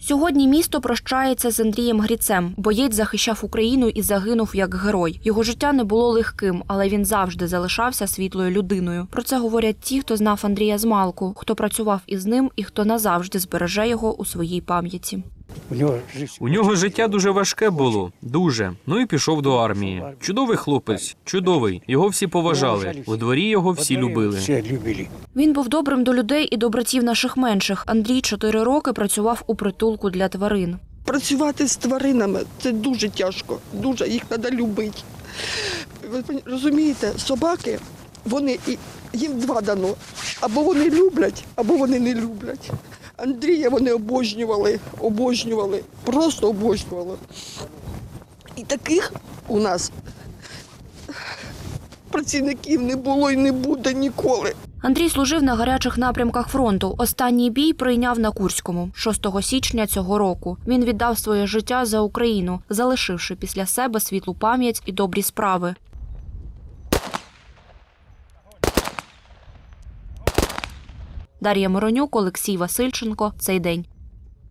Сьогодні місто прощається з Андрієм Гріцем. Боєць захищав Україну і загинув як герой. Його життя не було легким, але він завжди залишався світлою людиною. Про це говорять ті, хто знав Андрія змалку, хто працював із ним і хто назавжди збереже його у своїй пам'яті. У нього життя. У нього життя дуже важке було, дуже. Ну і пішов до армії. Чудовий хлопець, чудовий. Його всі поважали. У дворі його всі любили. Він був добрим до людей і до братів наших менших. Андрій чотири роки працював у притулку для тварин. Працювати з тваринами це дуже тяжко, дуже їх треба любити. Ви розумієте, собаки, вони і їм два дано. Або вони люблять, або вони не люблять. Андрія вони обожнювали, обожнювали, просто обожнювали. І таких у нас працівників не було і не буде ніколи. Андрій служив на гарячих напрямках фронту. Останній бій прийняв на Курському 6 січня цього року. Він віддав своє життя за Україну, залишивши після себе світлу пам'ять і добрі справи. Дар'я Моронюк, Олексій Васильченко. Цей день.